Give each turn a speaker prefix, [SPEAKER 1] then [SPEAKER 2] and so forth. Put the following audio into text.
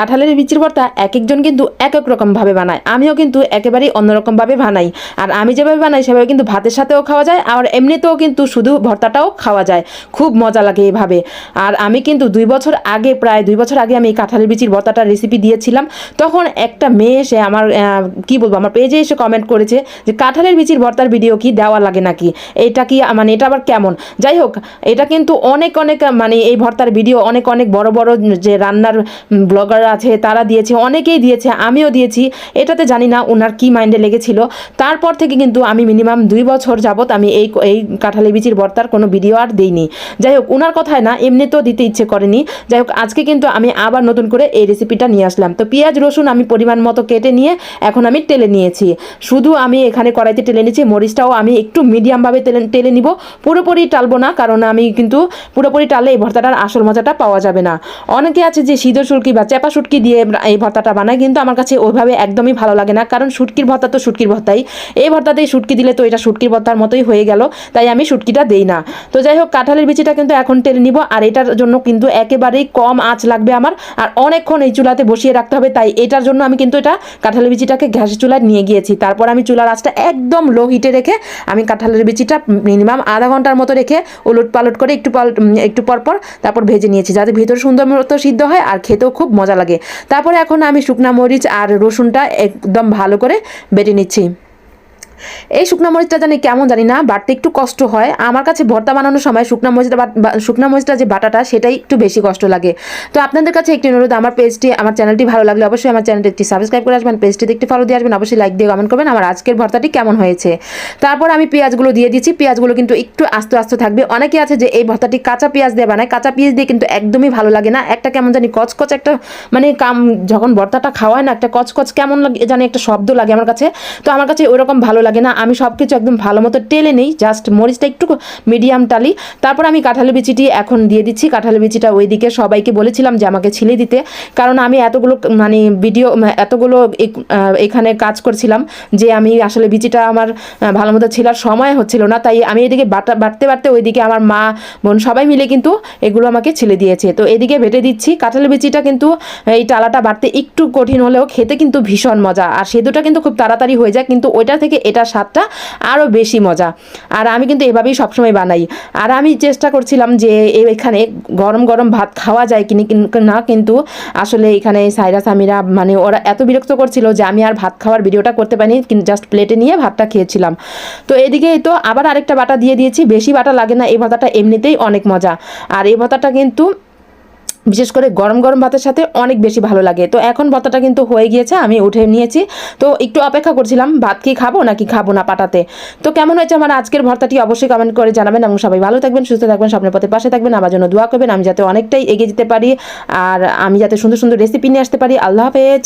[SPEAKER 1] কাঁঠালের বিচির ভর্তা এক একজন কিন্তু এক এক রকমভাবে বানায়। আমিও কিন্তু একেবারেই অন্যরকমভাবে বানাই। আর আমি যেভাবে বানাই, সেভাবে কিন্তু ভাতের সাথেও খাওয়া যায়, আর এমনিতেও কিন্তু শুধু ভর্তাটাও খাওয়া যায়। খুব মজা লাগে এইভাবে। আর আমি কিন্তু দুই বছর আগে, প্রায় দুই বছর আগে আমি এই কাঁঠালের বিচির ভর্তাটার রেসিপি দিয়েছিলাম। তখন একটা মেয়ে এসে আমার কি বলব, আমার পেজে এসে কমেন্ট করেছে যে, কাঁঠালের বিচির ভর্তার ভিডিও কি দেওয়া লাগে নাকি? এটা কি মানে এটা আবার কেমন? যাই হোক, এটা কিন্তু অনেক অনেক মানে এই ভর্তার ভিডিও অনেক অনেক বড় বড় যে রান্নার ব্লগার আছে, তারা দিয়েছে, অনেকেই দিয়েছে, আমিও দিয়েছি। এটাতে জানি না ওনার কি মাইন্ডে লেগেছিল। তারপর থেকে কিন্তু আমি মিনিমাম দুই বছর যাবত আমি এই এই কাঁঠালি বিচির ভর্তার কোনো ভিডিও আর দিইনি। যাই হোক, ওনার কথায় না, এমনিতেও দিতে ইচ্ছে করেনি। যাই হোক, আজকে কিন্তু আমি আবার নতুন করে এই রেসিপিটা নিয়ে আসলাম। তো পেঁয়াজ, রসুন আমি পরিমাণ মতো কেটে নিয়ে এখন আমি টেলে নিয়েছি। শুধু আমি এখানে কড়াইতে টেলে নিয়েছি মরিচটাও আমি একটু মিডিয়ামভাবে টেলে টেলে নিব। পুরোপুরি টালবো না, কারণ আমি কিন্তু পুরোপুরি টাললে এই ভর্তাটার আসল মজাটা পাওয়া যাবে না। অনেকে আছে যে সিঁদুর সুলকি বা শুটকি দিয়ে এই ভর্তাটা বানায়, কিন্তু আমার কাছে ওইভাবে একদমই ভালো লাগে না। কারণ শুটকির ভর্তা তো শুটকির ভর্তাই। এই ভর্তাতেই শুটকি দিলে তো এটা শুটকির ভর্তার মতোই হয়ে গেল, তাই আমি শুটকিটা দেই না। তো যাই হোক, কাঁঠালের বিচিটা কিন্তু এখন টেলে নিব, আর এটার জন্য কিন্তু একেবারেই কম আঁচ লাগবে আমার। আর অনেকক্ষণ এই চুলাতে বসিয়ে রাখতে হবে, তাই এটার জন্য আমি কিন্তু এটা কাঁঠালের বিচিটাকে গ্যাসের চুলায় নিয়ে গিয়েছি। তারপর আমি চুলার আঁচটা একদম লো হিটে রেখে আমি কাঁঠালের বিচিটা মিনিমাম আধা ঘণ্টার মতো রেখে উলট পালট করে একটু পাল একটু পর পর তারপর ভেজে নিয়েছি, যাতে ভিতর সুন্দর মতো সিদ্ধ হয় আর খেতেও খুব মজা লাগে তারপরে এখন আমি শুকনা মরিচ আর রসুনটা একদম ভালো করে বেটে নিচ্ছি। এই শুকনা মরিচটা জানি কেমন জানি না বাটতে একটু কষ্ট হয়। আমার কাছে ভর্তা বানানোর সময় শুকনা মরিচটা শুকনা মরিচটা যে বাটাটা, সেটাই একটু বেশি কষ্ট লাগে। তো আপনাদের কাছে একটি অনুরোধ, আমার পেজটি, আমার চ্যানেলটি ভালো লাগলে অবশ্যই আমার চ্যানেলটি একটি সাবস্ক্রাইব করে আসবেন, পেজটিতে একটি ফলো দিয়ে আসবেন, অবশ্যই লাইক দিয়ে কমেন্ট করবেন আমার আজকের ভর্তাটি কেমন হয়েছে। তারপর আমি পেঁয়াজগুলো দিয়ে দিচ্ছি, পেঁয়াজগুলো কিন্তু একটু আস্তে আস্তে থাকবে। অনেকে আছে যে এই ভর্তাটি কাঁচা পেঁয়াজ দিয়ে বানায়, কাঁচা পেঁয়াজ দিয়ে কিন্তু একদমই ভালো লাগে না। একটা কেমন জানি কচকচ একটা মানে কাম, যখন ভর্তাটা খাওয়ায় না, একটা কচকচ কেমন লাগে, জানি একটা শব্দ লাগে আমার কাছে। তো আমার কাছে ওইরকম ভালো লাগে না। আমি সব কিছু একদম ভালো মতো টেলে নেই জাস্ট মরিচটা একটু মিডিয়াম টালি। তারপর আমি কাঁঠালি বিচিটি এখন দিয়ে দিচ্ছি। কাঁঠালি বিচিটা ওইদিকে সবাইকে বলেছিলাম যে আমাকে ছিলে দিতে। কারণ আমি এতগুলো মানে ভিডিও এতগুলো এখানে কাজ করছিলাম যে আমি আসলে বিচিটা আমার ভালো মতো ছিলার সময় হচ্ছিল না। তাই আমি এদিকে বাটা বাড়তে বাড়তে ওইদিকে আমার মা বোন সবাই মিলে কিন্তু এগুলো আমাকে ছিলে দিয়েছে। তো এদিকে ভেটে দিচ্ছি। কাঁঠালি বিচিটা কিন্তু এই টালাটা বাড়তে একটু কঠিন হলেও খেতে কিন্তু ভীষণ মজা। আর সেদ্ধটা কিন্তু খুব তাড়াতাড়ি হয়ে যায়। কিন্তু ওইটা থেকে এটার স্বাদটা আরও বেশি মজা। আর আমি কিন্তু এভাবেই সবসময় বানাই। আর আমি চেষ্টা করছিলাম যে এখানে গরম গরম ভাত খাওয়া যায় কিনি, কিন- না কিন্তু আসলে এখানে সাইরাস আমিরা মানে ওরা এত বিরক্ত করছিল যে আমি আর ভাত খাওয়ার ভিডিওটা করতে পারিনি, কিন্তু জাস্ট প্লেটে নিয়ে ভাতটা খেয়েছিলাম। তো এদিকে তো আবার আরেকটা বাটা দিয়ে দিয়েছি। বেশি বাটা লাগে না, এই ভাতাটা এমনিতেই অনেক মজা। আর এই ভাতাটা কিন্তু বিশেষ করে গরম গরম ভাতের সাথে অনেক বেশি ভালো লাগে। তো এখন ভর্তাটা কিন্তু হয়ে গিয়েছে, আমি উঠে নিয়েছি। তো একটু অপেক্ষা করছিলাম, ভাত কি খাব নাকি খাব না পাটাতে? তো কেমন হয়েছে আমার আজকের ভর্তাটি অবশ্যই কমেন্ট করে জানাবেন এবং সবাই ভালো থাকবেন, সুস্থ থাকবেন, স্বপ্নের পথে পাশে থাকবেন। আমার জন্য দোয়া করবেন, আমি যাতে অনেকটাই এগিয়ে যেতে পারি আর আমি যাতে সুন্দর সুন্দর রেসিপি নিয়ে আসতে পারি। আল্লাহ হাফেজ।